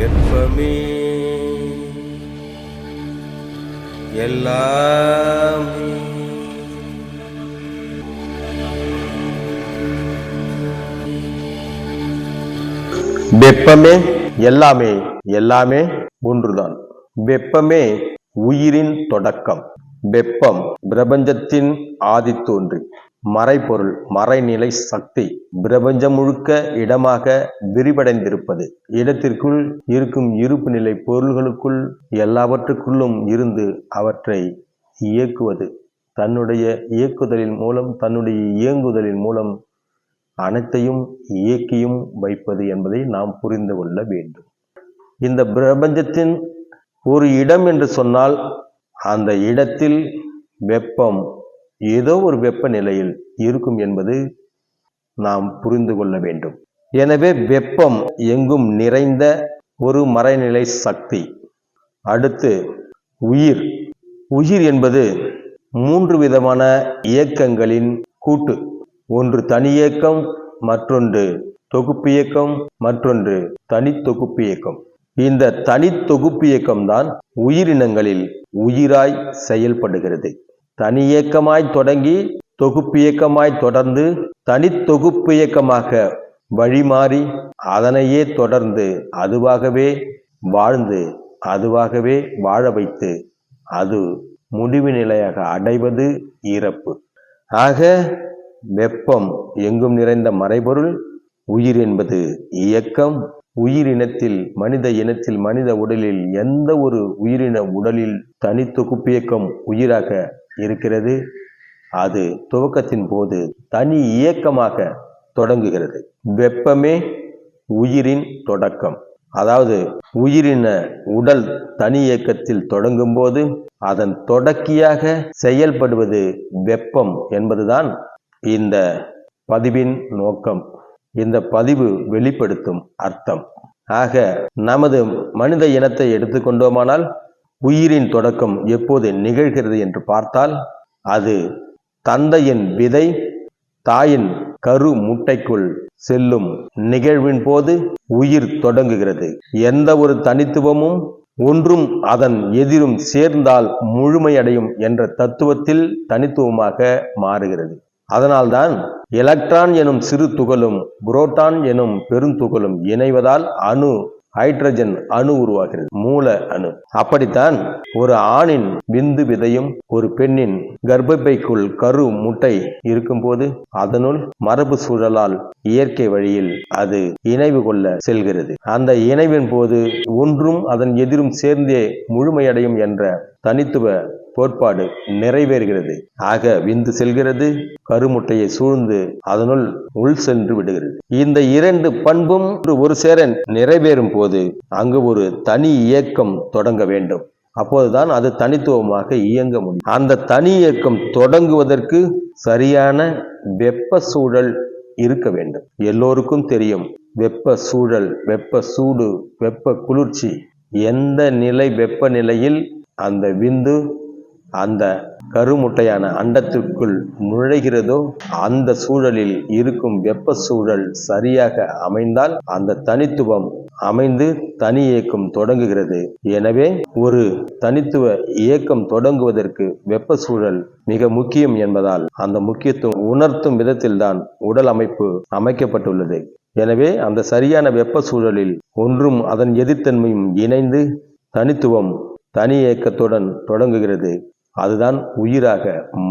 வெப்பமே எல்லாமே வெப்பமே எல்லாமே எல்லாமே ஒன்றுதான். வெப்பமே உயிரின் தொடக்கம். வெப்பம் பிரபஞ்சத்தின் ஆதி தோன்றி மறைபொருள் மறைநிலை சக்தி பிரபஞ்சம் முழுக்க இடமாக விரிவடைந்திருப்பது. இடத்திற்குள் இருக்கும் இருப்பு நிலை பொருள்களுக்குள் எல்லாவற்றுக்குள்ளும் இருந்து அவற்றை இயக்குவது. தன்னுடைய இயக்குதலின் மூலம் தன்னுடைய இயங்குதலின் மூலம் அனைத்தையும் இயக்கியும் வைப்பது என்பதை நாம் புரிந்து கொள்ள வேண்டும். இந்த பிரபஞ்சத்தின் ஒரு இடம் என்று சொன்னால் அந்த இடத்தில் வெப்பம் ஏதோ ஒரு வெப்பநிலையில் இருக்கும் என்பது நாம் புரிந்து கொள்ள வேண்டும். எனவே வெப்பம் எங்கும் நிறைந்த ஒரு மறைநிலை சக்தி. அடுத்து உயிர். உயிர் என்பது மூன்று விதமான இயக்கங்களின் கூட்டு. ஒன்று தனியக்கம் மற்றொன்று தொகுப்பு இயக்கம் மற்றொன்று தனி தொகுப்பியக்கம் இந்த தனி தொகுப்பியக்கம்தான் உயிரினங்களில் உயிராய் செயல்படுகிறது. தனியக்கமாய் தொடங்கி தொகுப்பு இயக்கமாய் தொடர்ந்து தனித்தொகுப்பியக்கமாக வழிமாறி அதனையே தொடர்ந்து அதுவாகவே வாழ்ந்து அதுவாகவே வாழ வைத்து அது முடிவு நிலையாக அடைவது ஈரப்பு ஆக வெப்பம் எங்கும் நிறைந்த மறைபொருள்? உயிர் என்பது இயக்கம். உயிரினத்தில் மனித இனத்தில் மனித உடலில் எந்த ஒரு உயிரின உடலில் தனித்தொகுப்பு இயக்கம் உயிராக இருக்கிறது. அது துவக்கத்தின் போது தனி இயக்கமாக தொடங்குகிறது. வெப்பமே உயிரின் தொடக்கம். அதாவது உயிரின உடல் தனி இயக்கத்தில் தொடங்கும் போது அதன் தொடக்கியாக செயல்படுவது வெப்பம் என்பதுதான் இந்த பதிவின் நோக்கம். இந்த பதிவு வெளிப்படுத்தும் அர்த்தம். ஆக நமது மனித இனத்தை எடுத்துக்கொண்டோமானால் உயிரின் தொடக்கம் எப்போது நிகழ்கிறது என்று பார்த்தால் அது தந்தையின் விதை தாயின் கரு முட்டைக்குள் செல்லும் நிகழ்வின் போது உயிர் தொடங்குகிறது. எந்த ஒரு தனித்துவமும் ஒன்றும் அதன் எதிரும் சேர்ந்தால் முழுமையடையும் என்ற தத்துவத்தில் தனித்துவமாக மாறுகிறது. அதனால்தான் எலக்ட்ரான் எனும் சிறு துகளும் புரோட்டான் எனும் பெருந்துகளும் இணைவதால் அணு ஹைட்ரஜன் அணு உருவாகிறது. மூல அணு. அப்படித்தான் ஒரு ஆணின் விந்து விதையும் ஒரு பெண்ணின் கர்ப்பப்பைக்குள் கரு முட்டை இருக்கும்போது அதனுள் மரபு சூழலால் இயற்கை வழியில் அது இணைவு கொள்ள செல்கிறது. அந்த இணைவின் போது ஒன்றும் அதன் எதிரும் சேர்ந்தே முழுமையடையும் என்ற தனித்துவ கோட்பாடு நிறைவேறுகிறது. ஆக விந்து செல்கிறது கருமுட்டையை சூழ்ந்து அதனுள் உள் சென்று விடுகிறது. இந்த இரண்டு பண்பும் ஒரு சேர நிறைவேறும் போது அங்கு ஒரு தனி இயக்கம் தொடங்க வேண்டும். அப்போதுதான் அது தனித்துவமாக இயங்க முடியும். அந்த தனி இயக்கம் தொடங்குவதற்கு சரியான வெப்ப சூழல் இருக்க வேண்டும். எல்லோருக்கும் தெரியும் வெப்ப சூழல் வெப்ப சூடு வெப்ப குளிர்ச்சி எந்த நிலை வெப்பநிலையில் அந்த விந்து அந்த கருமுட்டையான அண்டத்திற்குள் நுழைகிறதோ அந்த சூழலில் இருக்கும் வெப்ப சூழல் சரியாக அமைந்தால் அந்த தனித்துவம் அமைந்து தனி இயக்கம் தொடங்குகிறது. எனவே ஒரு தனித்துவ இயக்கம் தொடங்குவதற்கு வெப்ப சூழல் மிக முக்கியம் என்பதால் அந்த முக்கியத்துவம் உணர்த்தும் விதத்தில்தான் உடல் அமைப்பு அமைக்கப்பட்டுள்ளது. எனவே அந்த சரியான வெப்ப சூழலில் ஒன்றும் அதன் எதிர்த்தன்மையும் இணைந்து தனித்துவம் தனி இயக்கத்துடன் தொடங்குகிறது. அதுதான் உயிராக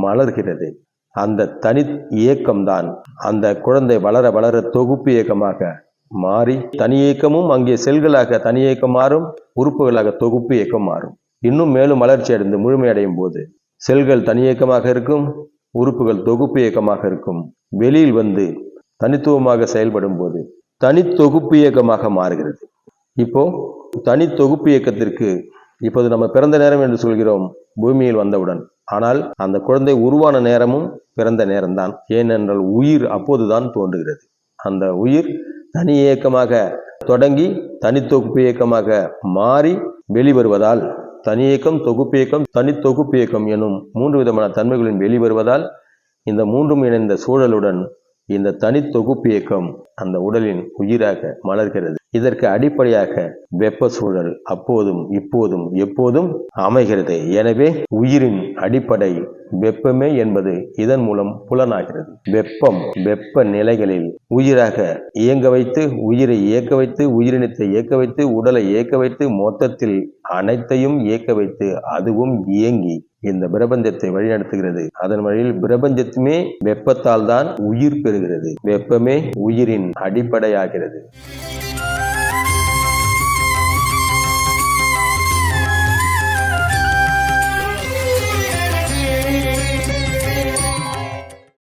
மலர்கிறது. அந்த தனி இயக்கம்தான் அந்த குழந்தை வளர வளர தொகுப்பு இயக்கமாக மாறி தனி இயக்கமும் அங்கே செல்களாக தனி இயக்கம் மாறும் உறுப்புகளாக தொகுப்பு இயக்கம் மாறும். இன்னும் மேலும் வளர்ச்சி அடைந்து முழுமையடையும் போது செல்கள் தனி இயக்கமாக இருக்கும் உறுப்புகள் தொகுப்பு இயக்கமாக இருக்கும். வெளியில் வந்து தனித்துவமாக செயல்படும் போது தனி தொகுப்பு இயக்கமாக மாறுகிறது. இப்போ தனி தொகுப்பு இயக்கத்திற்கு இப்போது நம்ம பிறந்த நேரம் என்று சொல்கிறோம். பூமியில் வந்தவுடன். ஆனால் அந்த குழந்தை உருவான நேரமும் பிறந்த நேரம்தான். ஏனென்றால் உயிர் அப்போதுதான் தோன்றுகிறது. அந்த உயிர் தனி இயக்கமாக தொடங்கி தனி தொகுப்பு இயக்கமாக மாறி வெளிவருவதால் தனி இயக்கம் தொகுப்பு இயக்கம் தனி தொகுப்பு இயக்கம் எனும் மூன்று விதமான தன்மைகளின் வெளிவருவதால் இந்த மூன்றும் இணைந்த சூழலுடன் இந்த தனி தொகுப்பு இயக்கம் அந்த உடலின் உயிராக மலர்கிறது. இதற்கு அடிப்படையாக வெப்ப சூழல் அப்போதும் இப்போதும் எப்போதும் அமைகிறது. எனவே உயிரின் அடிப்படை வெப்பமே என்பது இதன் மூலம் புலனாகிறது. வெப்பம் வெப்ப நிலைகளில் உயிராக இயங்க வைத்து உயிரை இயக்க வைத்து உயிரினத்தை இயக்க வைத்து உடலை இயக்க வைத்து மொத்தத்தில் அனைத்தையும் இயக்க வைத்து அதுவும் இயங்கி இந்த பிரபஞ்சத்தை வழிநடத்துகிறது. அதன் வழியில் பிரபஞ்சத்துமே வெப்பத்தால் தான் உயிர் பெறுகிறது. வெப்பமே உயிரின் அடிப்படையாகிறது.